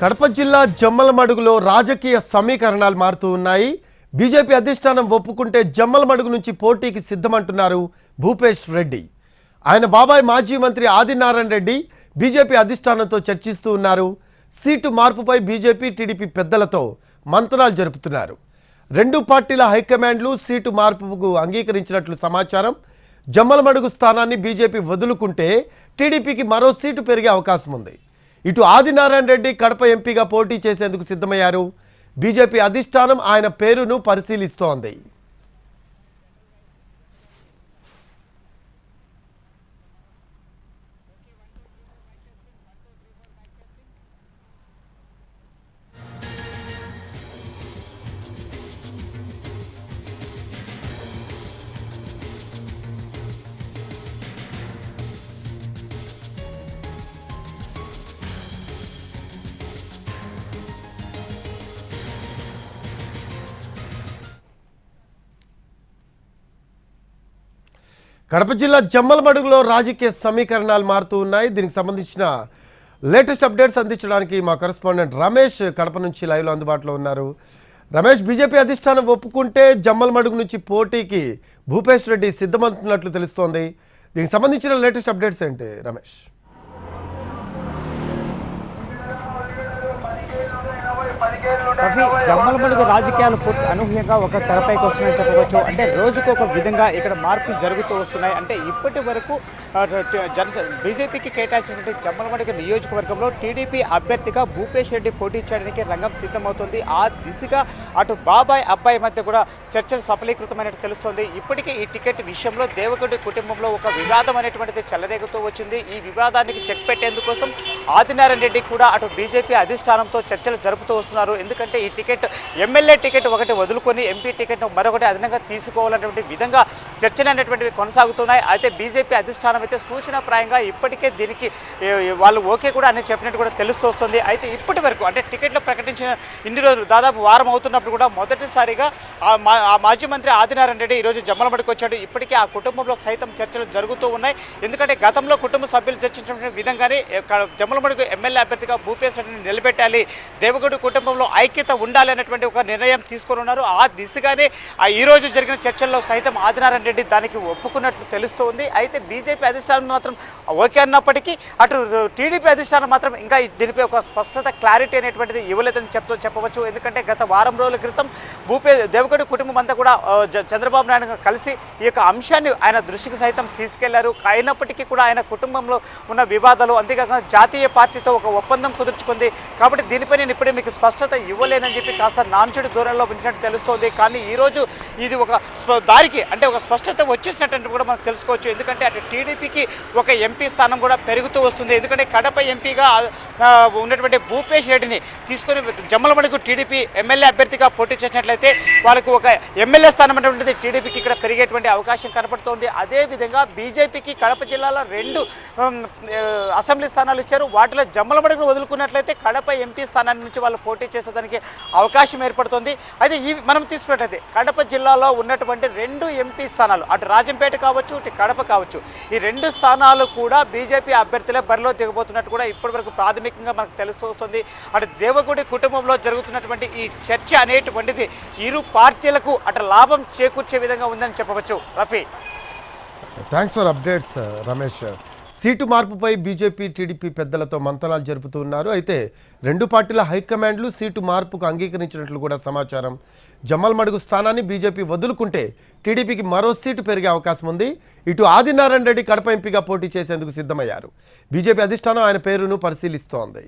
కడప జిల్లా జమ్మలమడుగులో రాజకీయ సమీకరణాలు మారుతూ ఉన్నాయి. బీజేపీ అధిష్టానం ఒప్పుకుంటే జమ్మలమడుగు నుంచి పోటీకి సిద్ధమంటున్నారు భూపేష్ రెడ్డి. ఆయన బాబాయ్ మాజీ మంత్రి ఆదినారాయణ రెడ్డి బీజేపీ అధిష్టానంతో చర్చిస్తూ ఉన్నారు. సీటు మార్పుపై బీజేపీ టీడీపీ పెద్దలతో మంతనాలు జరుపుతున్నారు. రెండు పార్టీల హైకమాండ్లు సీటు మార్పుకు అంగీకరించినట్లు సమాచారం. జమ్మలమడుగు స్థానాన్ని బీజేపీ వదులుకుంటే టీడీపీకి మరో సీటు పెరిగే అవకాశం ఉంది. ఇటు ఆదినారాయణ రెడ్డి కడప ఎంపీగా పోటీ చేసేందుకు సిద్ధమయ్యారు. బీజేపీ అధిష్టానం ఆయన పేరును పరిశీలిస్తోంది. కడప జిల్లా జమ్మలమడుగులో రాజకీయ సమీకరణాలు మారుతూ ఉన్నాయి. దీనికి సంబంధించిన లేటెస్ట్ అప్డేట్స్ అందించడానికి మా కరెస్పాండెంట్ రమేష్ కడప నుంచి లైవ్లో అందుబాటులో ఉన్నారు. రమేష్ బీజేపీ అధిష్టానం ఒప్పుకుంటే జమ్మలమడుగు నుంచి పోటీకి భూపేష్ రెడ్డి సిద్ధమవుతున్నట్లు తెలుస్తోంది. దీనికి సంబంధించిన లేటెస్ట్ అప్డేట్స్ ఏంటి రమేష్? రఫీ జమ్మలమడుగు రాజకీయాలు పూర్తి అనూహ్యంగా ఒక తెరపైకి వస్తున్నాయని చెప్పవచ్చు. అంటే రోజుకు ఒక విధంగా ఇక్కడ మార్పులు జరుగుతూ వస్తున్నాయి. అంటే ఇప్పటి వరకు జన బీజేపీకి కేటాయించినటువంటి జమ్మలమడుగు నియోజకవర్గంలో టీడీపీ అభ్యర్థిగా భూపేష్ రెడ్డి పోటీ చేయడానికి రంగం సిద్ధమవుతుంది. ఆ దిశగా అటు బాబాయ్ అబ్బాయి మధ్య కూడా చర్చలు సఫలీకృతమైనట్టు తెలుస్తోంది. ఇప్పటికే ఈ టికెట్ విషయంలో దేవగడ్డి కుటుంబంలో ఒక వివాదం అనేటువంటిది చెలరేగుతూ వచ్చింది. ఈ వివాదానికి చెక్ పెట్టేందుకోసం ఆదినారాయణ రెడ్డి కూడా అటు బీజేపీ అధిష్టానంతో చర్చలు జరుపుతూ వస్తున్నారు. ఎందుకంటే ఈ టికెట్ ఎమ్మెల్యే టికెట్ ఒకటి వదులుకొని ఎంపీ టికెట్ మరొకటి అదనంగా తీసుకోవాలనేటువంటి విధంగా చర్చలు అనేటువంటివి కొనసాగుతున్నాయి. అయితే బీజేపీ అధిష్టానం అయితే సూచనప్రాయంగా ఇప్పటికే దీనికి వాళ్ళు ఓకే కూడా అని చెప్పినట్టు కూడా తెలుస్తూ వస్తుంది. అయితే ఇప్పటి వరకు అంటే టికెట్లు ప్రకటించిన ఇన్ని రోజులు దాదాపు వారం అవుతున్నప్పుడు కూడా మొదటిసారిగా ఆ మా- ఆ మాజీ మంత్రి ఆదినారాయణ రెడ్డి ఈరోజు జమ్మలమడికి వచ్చాడు. ఇప్పటికే ఆ కుటుంబంలో సైతం చర్చలు జరుగుతూ ఉన్నాయి. ఎందుకంటే గతంలో కుటుంబ సభ్యులు చర్చించిన విధంగానే జమ్మలమడుగు ఎమ్మెల్యే అభ్యర్థిగా భూపేశ్వరిని నిలబెట్టాలి. దేవగడు కుటుంబంలో ఐక్యత ఉండాలి అనేటువంటి ఒక నిర్ణయం తీసుకొని ఉన్నారు. ఆ దిశగానే ఆ ఈ రోజు జరిగిన చర్చల్లో సైతం ఆదినారాయణ రెడ్డి దానికి ఒప్పుకున్నట్లు తెలుస్తోంది. అయితే బీజేపీ అధిష్టానం మాత్రం ఓకే అన్నప్పటికీ అటు టీడీపీ అధిష్టానం మాత్రం ఇంకా దీనిపై ఒక స్పష్టత క్లారిటీ అనేటువంటిది ఇవ్వలేదని చెప్తూ చెప్పవచ్చు. ఎందుకంటే గత వారం రోజుల క్రితం భూపే దేవగడి కుటుంబం అంతా కూడా చంద్రబాబు నాయుడు కలిసి ఈ యొక్క అంశాన్ని ఆయన దృష్టికి సైతం తీసుకెళ్ళారు. అయినప్పటికీ కూడా ఆయన కుటుంబంలో ఉన్న వివాదాలు అంతేకాకుండా జాతీయ పార్టీతో ఒక ఒప్పందం కుదుర్చుకుంది. కాబట్టి దీనిపై నేను ఇప్పుడే మీకు స్పష్టత ఇవ్వలేనని చెప్పి కాస్త నాంచుడి దూరంలో ఉంచినట్టు తెలుస్తోంది. కానీ ఈరోజు ఇది ఒక స్ప- దారికి అంటే ఒక స్పష్టత వచ్చేసినట్టు కూడా మనం తెలుసుకోవచ్చు. ఎందుకంటే అటు టీడీపీకి ఒక ఎంపీ స్థానం కూడా పెరుగుతూ వస్తుంది. ఎందుకంటే కడప ఎంపీగా ఉన్నటువంటి భూపేష్ రెడ్డిని తీసుకొని జమ్మలమణికు టీడీపీ ఎమ్మెల్యే అభ్యర్థిగా పోటీ చేసినట్లయితే వాళ్ళకు ఒక ఎమ్మెల్యే స్థానం అనేటువంటిది టీడీపీకి ఇక్కడ పెరిగేటువంటి అవకాశం కనపడుతోంది. అదేవిధంగా బీజేపీకి కడప జిల్లాలో రెండు అసెంబ్లీ స్థానాలు ఇచ్చారు. వాటిలో జమ్మలమడుగును వదులుకున్నట్లయితే కడప ఎంపీ స్థానాన్ని నుంచి వాళ్ళు పోటీ చేసేదానికి అవకాశం ఏర్పడుతుంది. అయితే ఈ మనం తీసుకున్నట్లయితే కడప జిల్లాలో ఉన్నటువంటి రెండు ఎంపీ స్థానాలు అటు రాజంపేట కావచ్చు ఇటు కడప కావచ్చు ఈ రెండు స్థానాలు కూడా బీజేపీ అభ్యర్థులే బరిలో దిగబోతున్నట్టు కూడా ఇప్పటివరకు ప్రాథమికంగా మనకు తెలుస్తూ వస్తుంది. అటు దేవగుడి కుటుంబంలో జరుగుతున్నటువంటి ఈ చర్చ అనేటువంటిది ఇరు పార్టీలకు అటు లాభం చేకూర్చే విధంగా ఉందని చెప్పవచ్చు. Rafi. Thanks for updates Ramesh seat మార్పుపై బీజేపీ టీడీపీ పెద్దలతో మంతనాలు జరుపుతూ ఉన్నారు. అయితే రెండు పార్టీల హైకమాండ్లు సీటు మార్పుకు అంగీకరించినట్లు కూడా సమాచారం. జమ్మల్మడుగు స్థానాన్ని బీజేపీ వదులుకుంటే టీడీపీకి మరో సీటు పెరిగే అవకాశం ఉంది. ఇటు ఆదినారాయణ రెడ్డి కడప ఎంపీగా పోటీ చేసేందుకు సిద్ధమయ్యారు. బీజేపీ అధిష్టానం ఆయన పేరును పరిశీలిస్తోంది.